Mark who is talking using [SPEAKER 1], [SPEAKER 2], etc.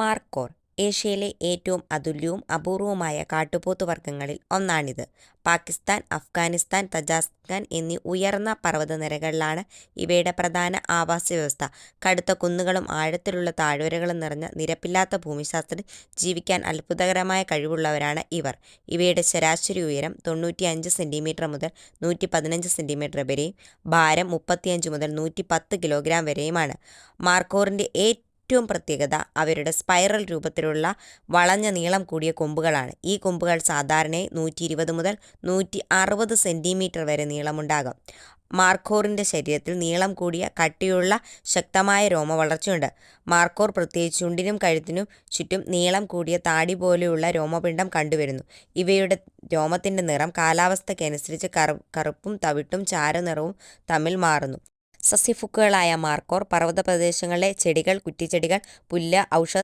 [SPEAKER 1] മാർക്കോർ ഏഷ്യയിലെ ഏറ്റവും അതുല്യവും അപൂർവവുമായ കാട്ടുപോത്ത് വർഗങ്ങളിൽ ഒന്നാണിത്. പാകിസ്ഥാൻ അഫ്ഗാനിസ്ഥാൻ, തജാസ്ഖാൻ എന്നീ ഉയർന്ന പർവതനിരകളിലാണ് ഇവയുടെ പ്രധാന ആവാസ വ്യവസ്ഥ കടുത്ത കുന്നുകളും ആഴത്തിലുള്ള താഴ്വരകളും നിറഞ്ഞ നിരപ്പില്ലാത്ത ഭൂമിശാസ്ത്രത്തിൽ ജീവിക്കാൻ അത്ഭുതകരമായ കഴിവുള്ളവരാണ് ഇവർ. ഇവയുടെ ശരാശരി ഉയരം തൊണ്ണൂറ്റിയഞ്ച് സെന്റിമീറ്റർ മുതൽ നൂറ്റി പതിനഞ്ച് സെന്റിമീറ്റർ വരെയും ഭാരം മുപ്പത്തിയഞ്ച് മുതൽ നൂറ്റി പത്ത് കിലോഗ്രാം വരെയുമാണ്. മാർക്കോറിന്റെ ഏറ്റവും പ്രത്യേകത അവരുടെ സ്പൈറൽ രൂപത്തിലുള്ള വളഞ്ഞ നീളം കൂടിയ കൊമ്പുകളാണ്. ഈ കൊമ്പുകൾ സാധാരണയായി നൂറ്റിയിരുപത് മുതൽ നൂറ്റി അറുപത് സെന്റിമീറ്റർ വരെ നീളമുണ്ടാകാം. മാർക്കോറിന്റെ ശരീരത്തിൽ നീളം കൂടിയ, കട്ടിയുള്ള, ശക്തമായ രോമ വളർച്ചയുണ്ട് മാർക്കോർ പ്രത്യേകിച്ച് ചുണ്ടിനും കഴുത്തിനും ചുറ്റും നീളം കൂടിയ താടി പോലെയുള്ള രോമപിണ്ഡം കണ്ടുവരുന്നു. ഇവയുടെ രോമത്തിന്റെ നിറം കാലാവസ്ഥയ്ക്കനുസരിച്ച് കറുപ്പും തവിട്ടും ചാരനിറവും തമ്മിൽ മാറുന്നു. സസ്യഭുക്കുകളായ പർവത പ്രദേശങ്ങളിലെ ചെടികൾ, കുറ്റിച്ചെടികൾ, പുല്ല്, ഔഷധസസ്യങ്ങൾ